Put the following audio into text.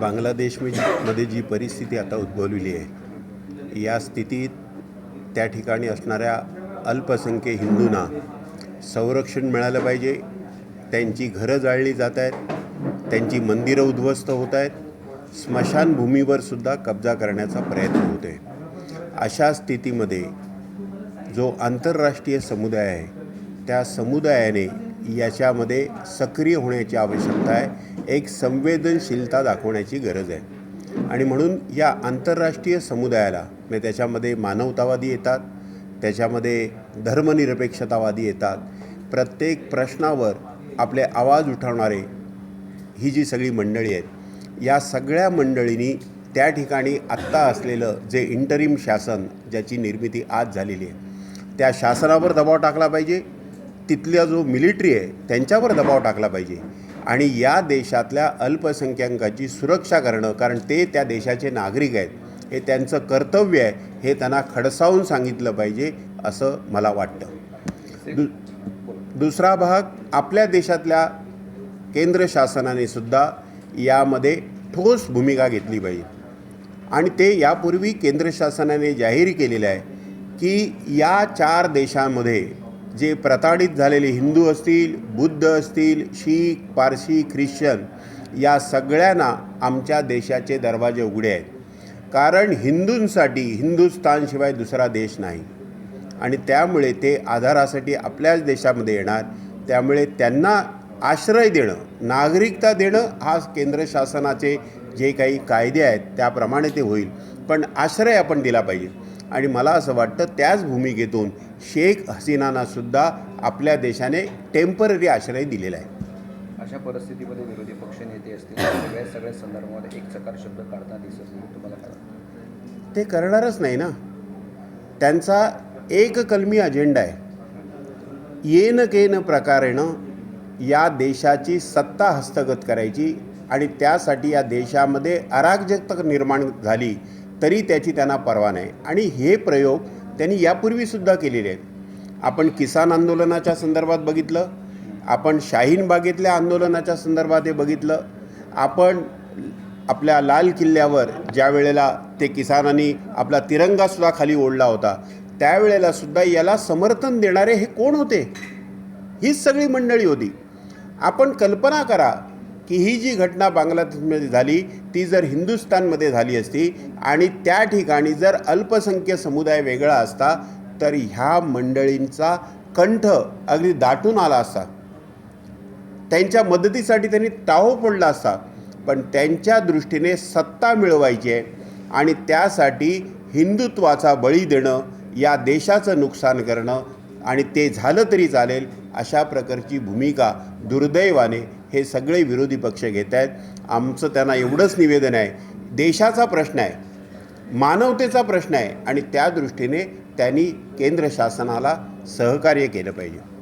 बांगलादेशमध्ये जी परिस्थिती आता उद्भवलेली आहे या स्थितीत त्या ठिकाणी असणाऱ्या अल्पसंख्य हिंदूंना संरक्षण मिळालं पाहिजे. त्यांची घरं जाळली जात आहेत. त्यांची मंदिरं उद्ध्वस्त होत आहेत. स्मशानभूमीवर सुद्धा कब्जा करण्याचा प्रयत्न होतो आहे अशा स्थितीमध्ये जो आंतरराष्ट्रीय समुदाय आहे त्या समुदायाने याच्यामध्ये सक्रिय होण्याची आवश्यकता आहे. एक संवेदनशीलता दाखवण्याची गरज आहे. आणि म्हणून या आंतरराष्ट्रीय समुदायाला म्हणजे त्याच्यामध्ये मानवतावादी येतात त्याच्यामध्ये धर्मनिरपेक्षतावादी येतात प्रत्येक प्रश्नावर आपले आवाज उठवणारे ही जी सगळी मंडळी आहेत या सगळ्या मंडळींनी त्या ठिकाणी आत्ता असलेलं जे इंटरिम शासन ज्याची निर्मिती आज झालेली आहे त्या शासनावर दबाव टाकला पाहिजे. तिथला जो मिलिटरी आहे त्यांच्यावर दबाव टाकला पाहिजे. आणि या देशातल्या अल्पसंख्याकांची सुरक्षा करणं कारण ते त्या देशाचे नागरिक आहेत हे त्यांचं कर्तव्य आहे हे त्यांना खडसावून सांगितलं पाहिजे असं मला वाटतं. दु दुसरा भाग आपल्या देशातल्या केंद्र शासनाने सुद्धा यामध्ये ठोस भूमिका घेतली पाहिजे. आणि ते यापूर्वी केंद्र शासनाने जाहीर केलेलं आहे की या चार देशांमध्ये जे प्रताडित झालेले हिंदू असतील बुद्ध असतील शीख पारशी ख्रिश्चन या सगळ्यांना आमच्या देशाचे दरवाजे उघडे आहेत. कारण हिंदूंसाठी हिंदुस्थानशिवाय दुसरा देश नाही. आणि त्यामुळे ते आधारासाठी आपल्याच देशामध्ये येणार. त्यामुळे त्यांना आश्रय देणं नागरिकता देणं हा केंद्र शासनाचे जे काही कायदे आहेत त्याप्रमाणे ते होईल. पण आश्रय आपण दिला पाहिजे. आणि मला असं वाटतं त्याच भूमिकेतून शेख हसीनांनासुद्धा आपल्या देशाने टेंपररी आश्रय दिलेला आहे. अशा परिस्थितीमध्ये विरोधी पक्ष नेते असतील सगळ्या सगळ्या संदर्भामध्ये एक चकार शब्द काढताना दिसत नाही. तुम्हाला काय? ते करणारच नाही ना. त्यांचा एक कलमी अजेंडा आहे. येन केन प्रकारेनं या देशाची सत्ता हस्तगत करायची आणि त्यासाठी या देशामध्ये अराजकता निर्माण झाली तरी त्याची त्यांना पर्वा नाही. आणि हे प्रयोग त्यांनी यापूर्वीसुद्धा केलेले आहेत. आपण किसान आंदोलनाच्या संदर्भात बघितलं आपण शाहीन बागेतल्या आंदोलनाच्या संदर्भात हे बघितलं आपण आपल्या लाल किल्ल्यावर ज्या वेळेला ते किसानांनी आपला तिरंगासुद्धा खाली ओढला होता त्यावेळेलासुद्धा याला समर्थन देणारे हे कोण होते? हीच सगळी मंडळी होती. आपण कल्पना करा की ही जी घटना बांगलादेशमध्ये झाली ती जर हिंदुस्थानमध्ये झाली असती आणि त्या ठिकाणी जर अल्पसंख्य समुदाय वेगळा असता तर ह्या मंडळींचा कंठ अगदी दाटून आला असता. त्यांच्या मदतीसाठी त्यांनी टाहो पडला असता पण त्यांच्या दृष्टीने सत्ता मिळवायची आहे आणि त्यासाठी हिंदुत्वाचा बळी देणं या देशाचं नुकसान करणं आणि ते झालं तरी चालेल अशा प्रकारची भूमिका दुर्दैवाने हे सगळे विरोधी पक्ष घेत आहेत. आमचं त्यांना एवढंच निवेदन आहे. देशाचा प्रश्न आहे मानवतेचा प्रश्न आहे आणि त्या दृष्टीने त्यांनी केंद्र शासनाला सहकार्य केलं पाहिजे.